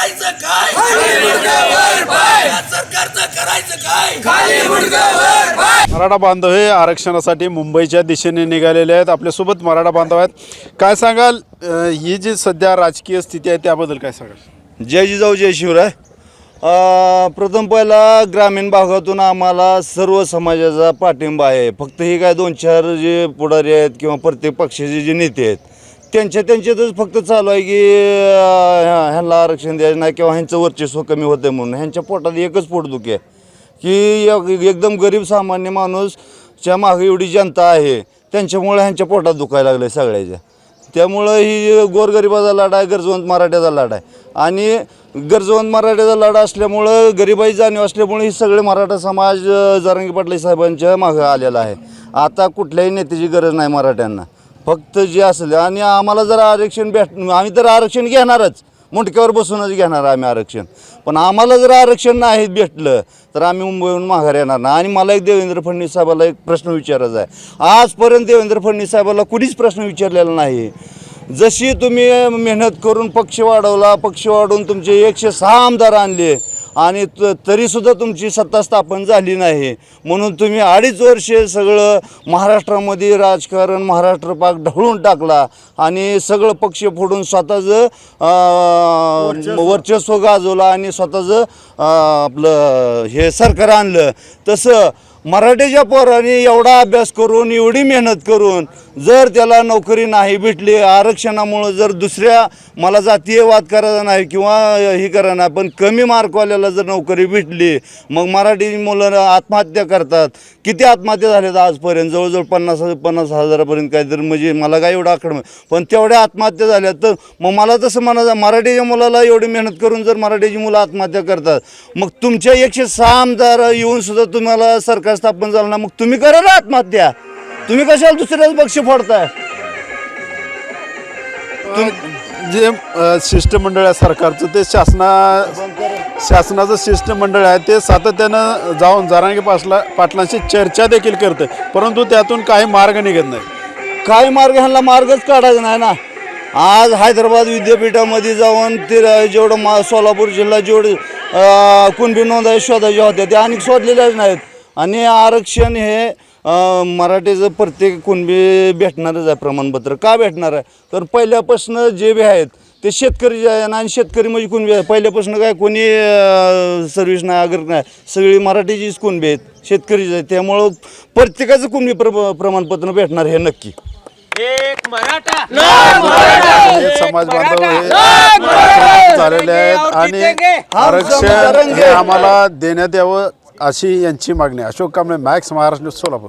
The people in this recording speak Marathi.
करायचं काय? या सरकारचं करायचं काय? मराठा बांधव हे आरक्षणासाठी मुंबईच्या दिशेने निघालेले आहेत. आपल्यासोबत मराठा बांधव आहेत. काय सांगाल? ही जी सध्या राजकीय स्थिती आहे त्याबद्दल काय सांगाल? जय जिजाऊ जय शिवराय. प्रथम पहिला ग्रामीण भागातून आम्हाला सर्व समाजाचा पाठिंबा आहे. फक्त हे काय दोन चार जे पुढारी आहेत किंवा प्रत्येक पक्षाचे जे नेते आहेत त्यांच्या त्यांच्यातच फक्त चालू आहे की ह्यांना आरक्षण द्यायचं नाही किंवा ह्यांचं वर्चस्व कमी होतं म्हणून. ह्यांच्या पोटात एकच पोटदुखी आहे. की एक- एकदम गरीब सामान्य माणूसच्या मागे एवढी जनता आहे त्यांच्यामुळे ह्यांच्या पोटात दुखायला लागलं आहे सगळ्याच्या. त्यामुळं ही गोरगरिबाचा लढा आहे गरजवंत मराठ्याचा लढा आहे. आणि गरजवंत मराठ्याचा लढा असल्यामुळं गरिबाई जाणीव असल्यामुळे ही सगळे मराठा समाज जारंगी पाटले साहेबांच्या मागं आलेला आहे. आता कुठल्याही नेत्याची गरज नाही मराठ्यांना. फक्त जे असेल आणि आम्हाला जर आरक्षण भेट आम्ही तर आरक्षण घेणारच. मुंडक्यावर बसूनच घेणार आम्ही आरक्षण. पण आम्हाला जर आरक्षण नाही भेटलं तर आम्ही मुंबईहून माघार येणार नाही. आणि मला एक देवेंद्र फडणवीस साहेबाला एक प्रश्न विचारायचा आहे. आजपर्यंत देवेंद्र फडणवीस साहेबाला कुणीच प्रश्न विचारलेला नाही. जशी तुम्ही मेहनत करून पक्ष वाढवला पक्ष वाढवून तुमचे एकशे सहा आमदार आणले आणि त तरीसुद्धा तुमची सत्ता स्थापन झाली नाही. म्हणून तुम्ही अडीच वर्षे सगळं महाराष्ट्रामध्ये राजकारण महाराष्ट्र पाक ढवळून टाकला आणि सगळं पक्ष फोडून स्वतःचं वर्चस्व. गाजवलं आणि स्वतःचं आपलं हे सरकार आणलं. तसं मराठीच्या पोरांनी एवढा अभ्यास करून एवढी मेहनत करून जर त्याला नोकरी नाही भेटली आरक्षणामुळं जर दुसऱ्या मला जातीय वाद करायचा नाही किंवा हे करा नाही पण कमी मार्कवाल्याला जर नोकरी भेटली मग मराठी मुलं आत्महत्या करतात. किती आत्महत्या झाल्यात आजपर्यंत? जवळजवळ पन्नास पन्नास हजारापर्यंत काहीतरी म्हणजे मला काय एवढं आकडं पण तेवढ्या आत्महत्या झाल्या तर मग मला तसं म्हणायचं मराठीच्या मुलाला एवढी मेहनत करून जर मराठीची मुलं आत्महत्या करतात मग तुमच्या एकशे सहा आमदार येऊन सुद्धा तुम्हाला सरकार स्थापन झालं ना मग तुम्ही करा ना आत्महत्या. तुम्ही कशाला दुसऱ्याच पक्ष फोडताय? जे अं, शिष्टमंडळ आहे सरकारचं ते शासना शासनाचं शिष्टमंडळ आहे ते सातत्यानं जाऊन जारांगी पाटला पाटलांशी चर्चा देखील करतं परंतु त्यातून काही मार्ग निघत नाही. काही मार्ग ह्यांना मार्गच काढायचा नाही ना. आज हैदराबाद विद्यापीठामध्ये जाऊन ते जेवढं मा सोलापूर जिल्हा जेवढे अं, कुणबी नोंदाई शोधायच्या होत्या त्या अनेक शोधलेल्याच नाहीत. आणि आरक्षण हे मराठीचं प्रत्येक कुणबी भेटणारच आहे प्रमाणपत्र. का भेटणार आहे? तर पहिल्यापासून जे बी आहेत ते शेतकरी जे आहे ना आणि शेतकरी म्हणजे कुणबी आहे? पहिल्यापासून काय कोणी सर्व्हिस नाही अगर नाही. सगळी मराठीचीच कुणबी आहेत शेतकरीच आहेत. त्यामुळं प्रत्येकाचं कुणबी प्र प्रमाणपत्र भेटणार हे नक्की. एक मराठा. हे समाज बांधव हे झालेले आहेत आणि आरक्षण हे आम्हाला देण्यात यावं. अशी यांची मागणी अशोक कांबळे मॅक्स महाराष्ट्र सोलापूर.